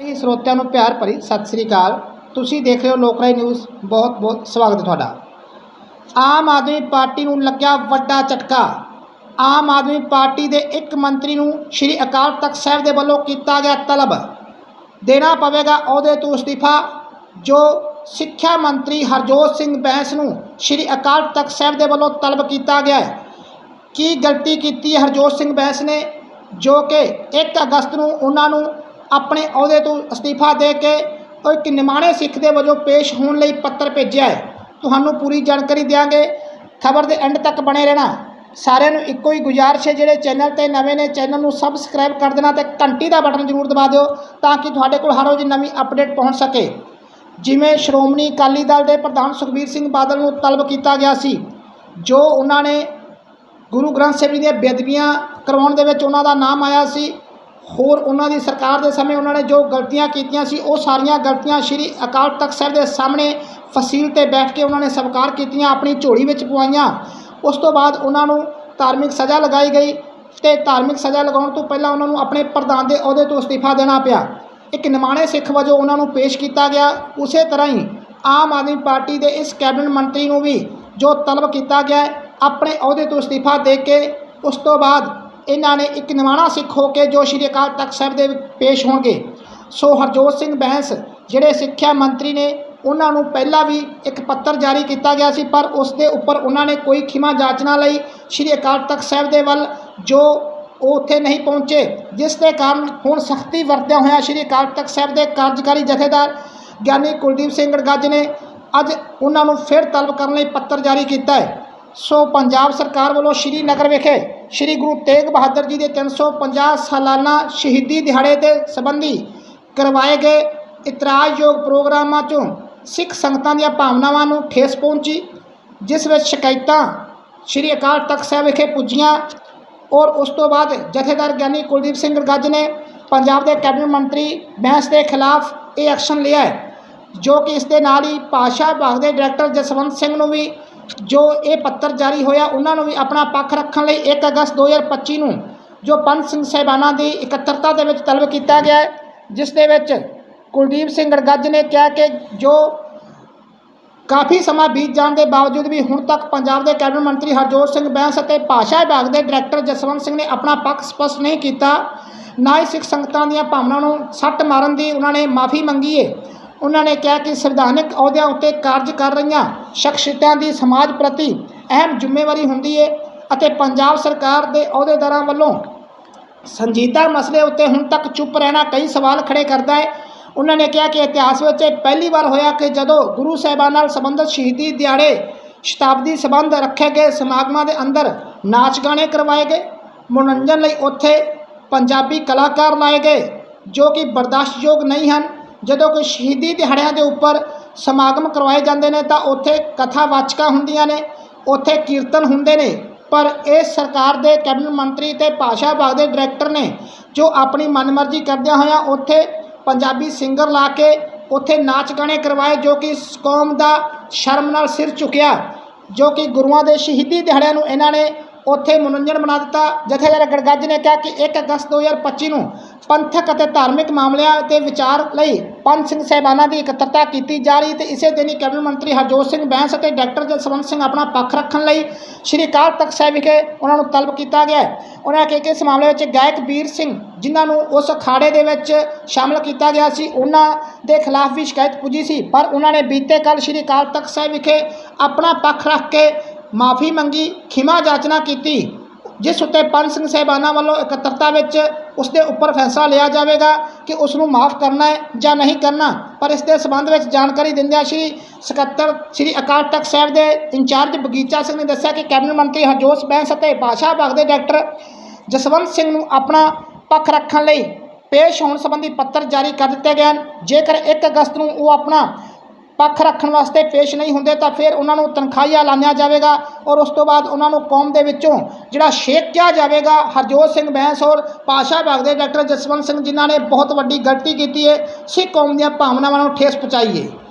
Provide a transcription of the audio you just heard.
ਜੀ ਸਰੋਤਿਆਂ ਨੂੰ ਪਿਆਰ ਭਰੀ ਸਤਿ ਸ੍ਰੀ ਅਕਾਲ। ਤੁਸੀਂ ਦੇਖ ਰਹੇ ਹੋ ਲੋਕਰਾਈ ਨਿਊਜ਼। ਬਹੁਤ ਬਹੁਤ ਸਵਾਗਤ ਹੈ ਤੁਹਾਡਾ। ਆਮ ਆਦਮੀ ਪਾਰਟੀ ਨੂੰ ਲੱਗਿਆ ਵੱਡਾ ਝਟਕਾ। ਆਮ ਆਦਮੀ ਪਾਰਟੀ ਦੇ ਇੱਕ ਮੰਤਰੀ ਨੂੰ ਸ਼੍ਰੀ ਅਕਾਲ ਤਖਤ ਸਾਹਿਬ ਦੇ ਵੱਲੋਂ ਕੀਤਾ ਗਿਆ ਤਲਬ। ਦੇਣਾ ਪਵੇਗਾ ਅਹੁਦੇ ਤੋਂ ਅਸਤੀਫਾ, ਜੋ ਸਿੱਖਿਆ ਮੰਤਰੀ ਹਰਜੋਤ ਸਿੰਘ ਬੈਂਸ ਨੂੰ ਸ਼੍ਰੀ ਅਕਾਲ ਤਖਤ ਸਾਹਿਬ ਦੇ ਵੱਲੋਂ ਤਲਬ ਕੀਤਾ ਗਿਆ ਹੈ। ਕੀ ਗਲਤੀ ਕੀਤੀ ਹੈ ਹਰਜੋਤ ਸਿੰਘ ਬੈਂਸ ਨੇ, ਜੋ ਕਿ 1 ਅਗਸਤ ਨੂੰ ਉਹਨਾਂ ਨੂੰ ਆਪਣੇ ਅਹੁਦੇ ਤੋਂ ਅਸਤੀਫਾ ਦੇ ਕੇ ਉਹ ਇੱਕ ਨਿਮਾਣੇ ਸਿੱਖ ਦੇ ਵਜੋਂ ਪੇਸ਼ ਹੋਣ ਲਈ ਪੱਤਰ ਭੇਜਿਆ ਹੈ। ਤੁਹਾਨੂੰ ਪੂਰੀ ਜਾਣਕਾਰੀ ਦਿਆਂਗੇ। ਖਬਰ ਦੇ ਐਂਡ ਤੱਕ ਬਣੇ ਰਹਿਣਾ। ਸਾਰਿਆਂ ਨੂੰ ਇੱਕੋ ਹੀ ਗੁਜ਼ਾਰਿਸ਼ ਹੈ, ਜਿਹੜੇ ਚੈਨਲ ਤੇ ਨਵੇਂ ਨੇ ਚੈਨਲ ਨੂੰ ਸਬਸਕ੍ਰਾਈਬ ਕਰ ਦੇਣਾ ਤੇ ਘੰਟੀ ਦਾ ਬਟਨ ਜ਼ਰੂਰ ਦਬਾ ਦਿਓ ਤਾਂ ਕਿ ਤੁਹਾਡੇ ਕੋਲ ਹਰ ਰੋਜ਼ ਨਵੀਂ ਅਪਡੇਟ ਪਹੁੰਚ ਸਕੇ। ਜਿਵੇਂ ਸ਼੍ਰੋਮਣੀ ਅਕਾਲੀ ਦਲ ਦੇ ਪ੍ਰਧਾਨ ਸੁਖਬੀਰ ਸਿੰਘ ਬਾਦਲ ਨੂੰ ਤਲਬ ਕੀਤਾ ਗਿਆ ਸੀ, ਜੋ ਉਹਨਾਂ ਨੇ ਗੁਰੂ ਗ੍ਰੰਥ ਸਾਹਿਬ ਜੀ ਦੀਆਂ ਬੇਅਦਬੀਆਂ ਕਰਵਾਉਣ ਦੇ ਵਿੱਚ ਉਹਨਾਂ ਦਾ ਨਾਮ ਆਇਆ ਸੀ। ਹੋਰ ਉਹਨਾਂ ਦੀ ਸਰਕਾਰ ਦੇ ਸਮੇਂ ਉਹਨਾਂ ਨੇ ਜੋ ਗਲਤੀਆਂ ਕੀਤੀਆਂ ਸੀ, ਉਹ ਸਾਰੀਆਂ ਗਲਤੀਆਂ ਸ਼੍ਰੀ ਅਕਾਲ ਤਖਤ ਸਾਹਿਬ ਦੇ ਸਾਹਮਣੇ ਫਸੀਲ ਤੇ ਬੈਠ ਕੇ ਉਹਨਾਂ ਨੇ ਸਵੀਕਾਰ ਕੀਤੀਆਂ, ਆਪਣੀ ਝੋਲੀ ਵਿੱਚ ਪਵਾਈਆਂ। ਉਸ ਤੋਂ ਬਾਅਦ ਉਹਨਾਂ ਨੂੰ ਧਾਰਮਿਕ ਸਜ਼ਾ ਲਗਾਈ ਗਈ ਤੇ ਧਾਰਮਿਕ ਸਜ਼ਾ ਲਗਾਉਣ ਤੋਂ ਪਹਿਲਾਂ ਉਹਨਾਂ ਨੂੰ ਆਪਣੇ ਪ੍ਰਧਾਨ ਦੇ ਅਹੁਦੇ ਤੋਂ ਅਸਤੀਫਾ ਦੇਣਾ ਪਿਆ। ਇੱਕ ਨਿਮਾਣੇ ਸਿੱਖ ਵਜੋਂ ਉਹਨਾਂ ਨੂੰ ਪੇਸ਼ ਕੀਤਾ ਗਿਆ। ਉਸੇ ਤਰ੍ਹਾਂ ਹੀ ਆਮ ਆਦਮੀ ਪਾਰਟੀ ਦੇ ਇਸ ਕੈਬਨਿਟ ਮੰਤਰੀ ਨੂੰ ਵੀ ਜੋ ਤਲਬ ਕੀਤਾ ਗਿਆ, ਆਪਣੇ ਅਹੁਦੇ ਤੋਂ ਅਸਤੀਫਾ ਦੇ ਕੇ ਉਸ ਤੋਂ ਬਾਅਦ ਇਹਨਾਂ ਨੇ ਇੱਕ ਨਿਵਾਣਾ ਸਿੱਖ ਹੋ ਕੇ ਜੋ ਸ਼੍ਰੀ ਅਕਾਲ ਤਖਤ ਸਾਹਿਬ ਦੇ ਪੇਸ਼ ਹੋਣਗੇ। ਸੋ ਹਰਜੋਤ ਸਿੰਘ ਬੈਂਸ ਜਿਹੜੇ ਸਿੱਖਿਆ ਮੰਤਰੀ ਨੇ, ਉਹਨਾਂ ਨੂੰ ਪਹਿਲਾਂ ਵੀ ਇੱਕ ਪੱਤਰ ਜਾਰੀ ਕੀਤਾ ਗਿਆ ਸੀ, ਪਰ ਉਸ ਦੇ ਉੱਪਰ ਉਹਨਾਂ ਨੇ ਕੋਈ ਖਿਮਾ ਜਾਚਨਾ ਲਈ ਸ਼੍ਰੀ ਅਕਾਲ ਤਖਤ ਸਾਹਿਬ ਦੇ ਵੱਲ ਜੋ ਉਹ ਉੱਥੇ ਨਹੀਂ ਪਹੁੰਚੇ, ਜਿਸ ਦੇ ਕਾਰਨ ਹੁਣ ਸਖਤੀ ਵਰਤਿਆ ਹੋਇਆ ਸ਼੍ਰੀ ਅਕਾਲ ਤਖਤ ਸਾਹਿਬ ਦੇ ਕਾਰਜਕਾਰੀ ਜਥੇਦਾਰ ਗਿਆਨੀ ਕੁਲਦੀਪ ਸਿੰਘ ਗੜਗੱਜ ਨੇ ਅੱਜ ਉਹਨਾਂ ਨੂੰ ਫਿਰ ਤਲਬ ਕਰਨ ਲਈ ਪੱਤਰ ਜਾਰੀ ਕੀਤਾ ਹੈ। ਸੋ ਪੰਜਾਬ ਸਰਕਾਰ ਵੱਲੋਂ ਸ਼੍ਰੀ ਨਗਰ ਵਿਖੇ ਸ਼੍ਰੀ ਗੁਰੂ ਤੇਗ ਬਹਾਦਰ ਜੀ ਦੇ 350 ਸਾਲਾਨਾ ਸ਼ਹੀਦੀ ਦਿਹਾੜੇ ਦੇ ਸੰਬੰਧੀ ਕਰਵਾਏ ਗਏ ਇਤਰਾਜ਼ਯੋਗ ਪ੍ਰੋਗਰਾਮਾਂ 'ਚੋਂ ਸਿੱਖ ਸੰਗਤਾਂ ਦੀਆਂ ਭਾਵਨਾਵਾਂ ਨੂੰ ਠੇਸ ਪਹੁੰਚੀ, ਜਿਸ ਵਿੱਚ ਸ਼ਿਕਾਇਤਾਂ ਸ਼੍ਰੀ ਅਕਾਲ ਤਖਤ ਸਾਹਿਬ ਵਿਖੇ ਪੁੱਜੀਆਂ ਔਰ ਉਸ ਤੋਂ ਬਾਅਦ ਜਥੇਦਾਰ ਗਿਆਨੀ ਕੁਲਦੀਪ ਸਿੰਘ ਗੱਜ ਨੇ ਪੰਜਾਬ ਦੇ ਕੈਬਨਿਟ ਮੰਤਰੀ ਬੈਂਸ ਦੇ ਖਿਲਾਫ ਇਹ ਐਕਸ਼ਨ ਲਿਆ ਹੈ, ਜੋ ਕਿ ਇਸ ਦੇ ਨਾਲ ਹੀ ਭਾਸ਼ਾ ਵਿਭਾਗ ਦੇ ਡਾਇਰੈਕਟਰ ਜਸਵੰਤ ਸਿੰਘ ਨੂੰ ਵੀ ਜੋ ਇਹ ਪੱਤਰ ਜਾਰੀ ਹੋਇਆ, ਉਹਨਾਂ ਨੂੰ ਵੀ ਆਪਣਾ ਪੱਖ ਰੱਖਣ ਲਈ 1 ਅਗਸਤ 2025 ਨੂੰ ਜੋ ਪੰਜ ਸਿੰਘ ਸਾਹਿਬਾਨਾਂ ਦੀ ਇਕੱਤਰਤਾ ਦੇ ਵਿੱਚ ਤਲਬ ਕੀਤਾ ਗਿਆ ਜਿਸ ਦੇ ਵਿੱਚ ਕੁਲਦੀਪ ਸਿੰਘ ਗੜਗੱਜ ਨੇ ਕਿਹਾ ਕਿ ਜੋ ਕਾਫੀ ਸਮਾਂ ਬੀਤ ਜਾਣ ਦੇ ਬਾਵਜੂਦ ਵੀ ਹੁਣ ਤੱਕ ਪੰਜਾਬ ਦੇ ਕੈਬਨਿਟ ਮੰਤਰੀ ਹਰਜੋਤ ਸਿੰਘ ਬੈਂਸ ਅਤੇ ਭਾਸ਼ਾ ਵਿਭਾਗ ਦੇ ਡਾਇਰੈਕਟਰ ਜਸਵੰਤ ਸਿੰਘ ਨੇ ਆਪਣਾ ਪੱਖ ਸਪਸ਼ਟ ਨਹੀਂ ਕੀਤਾ, ਨਾ ਹੀ ਸਿੱਖ ਸੰਗਤਾਂ ਦੀਆਂ ਭਾਵਨਾਵਾਂ ਨੂੰ ਸੱਟ ਮਾਰਨ ਦੀ ਉਹਨਾਂ ਨੇ ਮਾਫੀ ਮੰਗੀ ਹੈ ਉਹਨਾਂ ਨੇ ਕਿਹਾ ਕਿ ਸੰਵਿਧਾਨਕ ਅਹੁਦਿਆਂ ਉੱਤੇ ਕਾਰਜ ਕਰ ਰਹੀਆਂ ਸ਼ਖਸੀਅਤਾਂ ਦੀ ਸਮਾਜ ਪ੍ਰਤੀ ਅਹਿਮ ਜ਼ਿੰਮੇਵਾਰੀ ਹੁੰਦੀ ਹੈ ਅਤੇ ਪੰਜਾਬ ਸਰਕਾਰ ਦੇ ਅਹੁਦੇਦਾਰਾਂ ਵੱਲੋਂ ਸੰਜੀਦਾ ਮਸਲੇ ਉੱਤੇ ਹੁਣ ਤੱਕ ਚੁੱਪ ਰਹਿਣਾ ਕਈ ਸਵਾਲ ਖੜੇ ਕਰਦਾ ਹੈ। ਉਹਨਾਂ ਨੇ ਕਿਹਾ ਕਿ ਇਤਿਹਾਸ ਵਿੱਚ ਇਹ ਪਹਿਲੀ ਵਾਰ ਹੋਇਆ ਕਿ ਜਦੋਂ ਗੁਰੂ ਸਾਹਿਬਾਨ ਨਾਲ ਸੰਬੰਧਿਤ ਸ਼ਹੀਦੀ ਦਿਹਾੜੇ ਸ਼ਤਾਬਦੀ ਸੰਬੰਧ ਰੱਖੇ ਗਏ ਸਮਾਗਮਾਂ ਦੇ ਅੰਦਰ ਨਾਚ ਗਾਣੇ ਕਰਵਾਏ ਗਏ, ਮਨੋਰੰਜਨ ਲਈ ਉੱਥੇ ਪੰਜਾਬੀ ਕਲਾਕਾਰ ਲਾਏ ਗਏ ਜੋ ਕਿ ਬਰਦਾਸ਼ਤਯੋਗ ਨਹੀਂ ਹਨ। ਜਦੋਂ ਕੋਈ ਸ਼ਹੀਦੀ ਦਿਹਾੜਿਆਂ ਦੇ ਉੱਪਰ ਸਮਾਗਮ ਕਰਵਾਏ ਜਾਂਦੇ ਨੇ ਤਾਂ ਉੱਥੇ ਕਥਾਵਾਚਕਾਂ ਹੁੰਦੀਆਂ ਨੇ, ਉੱਥੇ ਕੀਰਤਨ ਹੁੰਦੇ ਨੇ। ਪਰ ਇਹ ਸਰਕਾਰ ਦੇ ਕੈਬਨਿਟ ਮੰਤਰੀ ਤੇ ਭਾਸ਼ਾ ਵਿਭਾਗ ਦੇ ਡਾਇਰੈਕਟਰ ਨੇ, ਜੋ ਆਪਣੀ ਮਨਮਰਜ਼ੀ ਕਰਦਿਆਂ ਹੋਇਆਂ ਉੱਥੇ ਪੰਜਾਬੀ ਸਿੰਗਰ ਲਾ ਕੇ ਉੱਥੇ ਨਾਚ ਗਾਣੇ ਕਰਵਾਏ, ਜੋ ਕਿ ਕੌਮ ਦਾ ਸ਼ਰਮ ਨਾਲ ਸਿਰ ਝੁਕਿਆ ਜੋ ਕਿ ਗੁਰੂਆਂ ਦੇ ਸ਼ਹੀਦੀ ਦਿਹਾੜਿਆਂ ਨੂੰ ਇਹਨਾਂ ਨੇ ਉੱਥੇ ਮਨੋਰੰਜਨ ਬਣਾ ਦਿੱਤਾ। ਜਥੇਦਾਰ ਗੜਗੱਜ ਨੇ ਕਿਹਾ ਕਿ 1 ਅਗਸਤ 2025 ਨੂੰ ਪੰਥਕ ਅਤੇ ਧਾਰਮਿਕ ਮਾਮਲਿਆਂ ਤੇ ਵਿਚਾਰ ਲਈ ਪੰਜ ਸਿੰਘ ਸਾਹਿਬਾਨਾਂ ਦੀ ਇਕੱਤਰਤਾ ਕੀਤੀ ਜਾ ਰਹੀ ਤੇ ਇਸੇ ਦਿਨ ਹੀ ਕੈਬਨਿਟ ਮੰਤਰੀ ਹਰਜੋਤ ਸਿੰਘ ਬੈਂਸ ਅਤੇ ਡਾਕਟਰ ਜਸਵੰਤ ਸਿੰਘ ਆਪਣਾ ਪੱਖ ਰੱਖਣ ਲਈ ਸ਼੍ਰੀ ਅਕਾਲ ਤਖਤ ਸਾਹਿਬ ਵਿਖੇ ਉਹਨਾਂ ਨੂੰ ਤਲਬ ਕੀਤਾ ਗਿਆ। ਉਹਨਾਂ ਕਿਹਾ ਕਿ ਇਸ ਮਾਮਲੇ ਵਿੱਚ ਗਾਇਕ ਵੀਰ ਸਿੰਘ, ਜਿਨ੍ਹਾਂ ਨੂੰ ਉਸ ਅਖਾੜੇ ਦੇ ਵਿੱਚ ਸ਼ਾਮਲ ਕੀਤਾ ਗਿਆ ਸੀ, ਉਹਨਾਂ ਦੇ ਖਿਲਾਫ ਵੀ ਸ਼ਿਕਾਇਤ ਪੁੱਜੀ ਸੀ। ਪਰ ਉਹਨਾਂ ਨੇ ਬੀਤੇ ਕੱਲ ਸ਼੍ਰੀ ਅਕਾਲ ਤਖਤ ਸਾਹਿਬ ਵਿਖੇ ਆਪਣਾ ਪੱਖ ਰੱਖ ਕੇ ਮਾਫੀ ਮੰਗੀ, ਖਿਮਾ ਜਾਚਨਾ ਕੀਤੀ, ਜਿਸ ਉੱਤੇ ਪੰਜ ਸਿੰਘ ਸਾਹਿਬਾਨਾਂ ਵੱਲੋਂ ਇਕੱਤਰਤਾ ਵਿੱਚ ਉਸ ਦੇ ਉੱਪਰ ਫੈਸਲਾ ਲਿਆ ਜਾਵੇਗਾ ਕਿ ਉਸ ਨੂੰ ਮਾਫ ਕਰਨਾ ਹੈ ਜਾਂ ਨਹੀਂ ਕਰਨਾ, ਪਰ ਇਸ ਦੇ ਸਬੰਧ ਵਿੱਚ ਜਾਣਕਾਰੀ ਦਿੰਦਿਆਂ ਸ਼੍ਰੀ ਸਕੱਤਰ, ਸ਼੍ਰੀ ਅਕਾਲ ਤਖਤ ਸਾਹਿਬ ਦੇ ਇੰਚਾਰਜ ਬਗੀਚਾ ਸਿੰਘ ਨੇ ਦੱਸਿਆ ਕਿ ਕੈਬਨਿਟ ਮੰਤਰੀ ਹਰਜੋਤ ਬੈਂਸ ਅਤੇ ਭਾਸ਼ਾ ਵਿਭਾਗ ਦੇ ਡਾਕਟਰ ਜਸਵੰਤ ਸਿੰਘ ਨੂੰ ਆਪਣਾ ਪੱਖ ਰੱਖਣ ਲਈ ਪੇਸ਼ ਹੋਣ ਸੰਬੰਧੀ ਪੱਤਰ ਜਾਰੀ ਕਰ ਦਿੱਤੇ ਗਏ ਹਨ। ਜੇਕਰ 1 ਅਗਸਤ ਨੂੰ ਉਹ ਆਪਣਾ ਪੱਖ ਰੱਖਣ ਵਾਸਤੇ ਪੇਸ਼ ਨਹੀਂ ਹੁੰਦੇ ਤਾਂ ਫਿਰ ਉਹਨਾਂ ਨੂੰ ਤਨਖਾਹੀਆ ਲਾਣਿਆ ਜਾਵੇਗਾ ਔਰ ਉਸ ਤੋਂ ਬਾਅਦ ਉਹਨਾਂ ਨੂੰ ਕੌਮ ਦੇ ਵਿੱਚੋਂ ਜਿਹੜਾ ਸ਼ੇਖ ਕਿਹਾ ਜਾਵੇਗਾ, ਹਰਜੋਤ ਸਿੰਘ ਬੈਂਸ ਔਰ ਪਾਸ਼ਾ ਵਿਭਾਗ ਦੇ ਡਾਕਟਰ ਜਸਵੰਤ ਸਿੰਘ ਜਿਨ੍ਹਾਂ ਨੇ ਬਹੁਤ ਵੱਡੀ ਗਲਤੀ ਕੀਤੀ ਹੈ ਸਿੱਖ ਕੌਮ ਦੀਆਂ ਭਾਵਨਾਵਾਂ ਨੂੰ ਠੇਸ ਪਹੁੰਚਾਈ ਹੈ